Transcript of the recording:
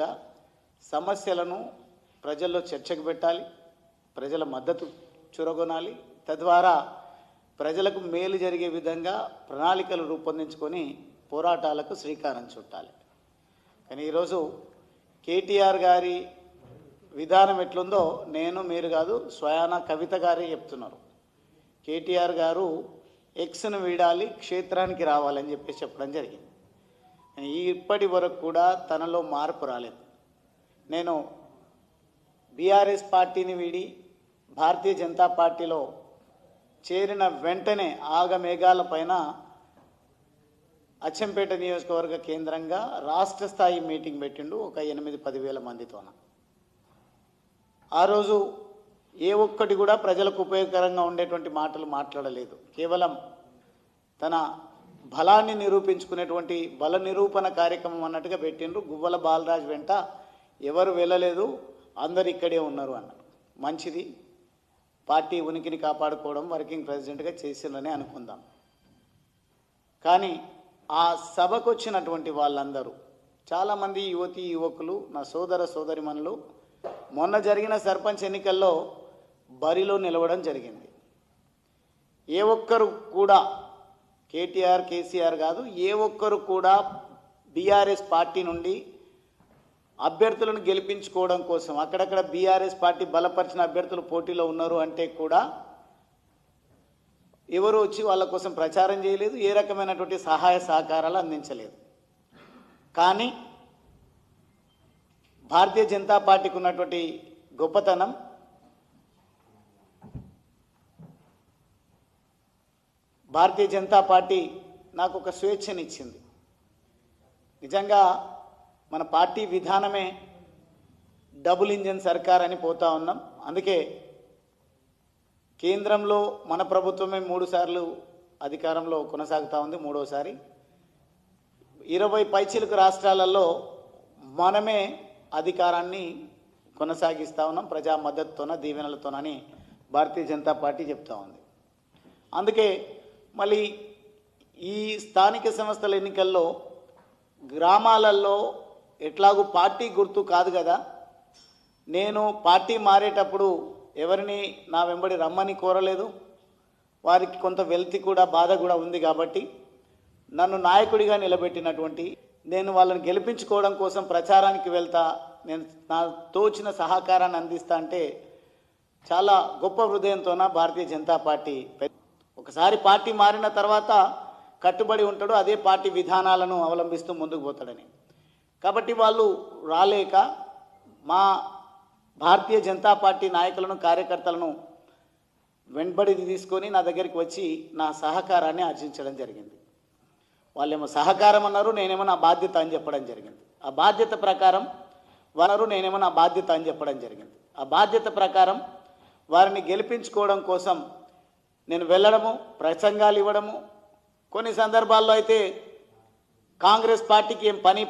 గా సమస్యలను ప్రజల్లో చర్చకు పెట్టాలి ప్రజల మద్దతు చురగొనాలి. తద్వారా ప్రజలకు మేలు జరిగే విధంగా ప్రణాళికలు రూపొందించుకొని పోరాటాలకు శ్రీకారం చుట్టాలి. కానీ ఈరోజు కేటీఆర్ గారి విధానం ఎట్లుందో నేను మీరు కాదు స్వయాన కవిత గారే చెప్తున్నారు. కేటీఆర్ గారు ఎక్స్ను వీడాలి క్షేత్రానికి రావాలని చెప్పేసి చెప్పడం జరిగింది. ఇప్పటి వరకు కూడా తనలో మార్పు రాలేదు. నేను బీఆర్ఎస్ పార్టీని వీడి భారతీయ జనతా పార్టీలో చేరిన వెంటనే ఆగమేఘాల పైన అచ్చంపేట నియోజకవర్గ కేంద్రంగా రాష్ట్ర స్థాయి మీటింగ్ పెట్టిండు ఒక ఎనిమిది పదివేల మందితోన. ఆ రోజు ఏ ఒక్కటి కూడా ప్రజలకు ఉపయోగకరంగా ఉండేటువంటి మాటలు మాట్లాడలేదు. కేవలం తన బలాన్ని నిరూపించుకునేటువంటి బల నిరూపణ కార్యక్రమం అన్నట్టుగా పెట్టిండ్రు. గువ్వల బాలరాజు వెంట ఎవరు వెళ్ళలేదు అందరు ఇక్కడే ఉన్నారు అన్నారు. మంచిది. పార్టీ ఉనికిని కాపాడుకోవడం వర్కింగ్ ప్రెసిడెంట్గా చేసిందని అనుకుందాం. కానీ ఆ సభకు వచ్చినటువంటి వాళ్ళందరూ చాలామంది యువతి యువకులు నా సోదర సోదరిమణులు మొన్న జరిగిన సర్పంచ్ ఎన్నికల్లో బరిలో నిలవడం జరిగింది. ఏ ఒక్కరు కూడా కేటీఆర్ కేసీఆర్ కాదు ఏ ఒక్కరు కూడా బీఆర్ఎస్ పార్టీ నుండి అభ్యర్థులను గెలిపించుకోవడం కోసం అక్కడక్కడ బీఆర్ఎస్ పార్టీ బలపరిచిన అభ్యర్థులు పోటీలో ఉన్నారు అంటే కూడా ఎవరు వచ్చి వాళ్ళ కోసం ప్రచారం చేయలేదు ఏ రకమైనటువంటి సహాయ సహకారాలు అందించలేదు. కానీ భారతీయ జనతా పార్టీకి ఉన్నటువంటి గొప్పతనం భారతీయ జనతా పార్టీ నాకు ఒక స్వేచ్ఛనిచ్చింది. నిజంగా మన పార్టీ విధానమే డబుల్ ఇంజన్ సర్కార్ అని పోతా ఉన్నాం. అందుకే కేంద్రంలో మన ప్రభుత్వమే మూడుసార్లు అధికారంలో కొనసాగుతూ ఉంది మూడోసారి. ఇరవై పైచిలకు రాష్ట్రాలలో మనమే అధికారాన్ని కొనసాగిస్తూ ఉన్నాం ప్రజా మద్దతుతోన దీవెనలతోనని భారతీయ జనతా పార్టీ చెప్తా ఉంది. అందుకే మళ్ళీ ఈ స్థానిక సంస్థల ఎన్నికల్లో గ్రామాలలో ఎట్లాగూ పార్టీ గుర్తు కాదు కదా. నేను పార్టీ మారేటప్పుడు ఎవరిని నా వెంబడి రమ్మని కోరలేదు. వారికి కొంత వెల్తి కూడా బాధ కూడా ఉంది కాబట్టి నన్ను నాయకుడిగా నిలబెట్టినటువంటి నేను వాళ్ళని గెలిపించుకోవడం కోసం ప్రచారానికి వెళ్తా నేను నా తోచిన సహకారాన్ని అందిస్తా అంటే చాలా గొప్ప హృదయంతోన భారతీయ జనతా పార్టీ ఒకసారి పార్టీ మారిన తర్వాత కట్టుబడి ఉంటాడు అదే పార్టీ విధానాలను అవలంబిస్తూ ముందుకు పోతాడని. కాబట్టి వాళ్ళు రాలేక మా భారతీయ జనతా పార్టీ నాయకులను కార్యకర్తలను వెంబడి తీసుకొని నా దగ్గరికి వచ్చి నా సహకారాన్ని ఆర్జించడం జరిగింది. వాళ్ళేమో సహకారం అన్నారు నేనేమో నా బాధ్యత అని చెప్పడం జరిగింది. ఆ బాధ్యత ప్రకారం వారు నేనేమో నా బాధ్యత అని చెప్పడం జరిగింది. ఆ బాధ్యత ప్రకారం వారిని గెలిపించుకోవడం కోసం నేను వెళ్ళడము ప్రసంగాలు ఇవ్వడము. కొన్ని సందర్భాల్లో అయితే కాంగ్రెస్ పార్టీకి ఏం పని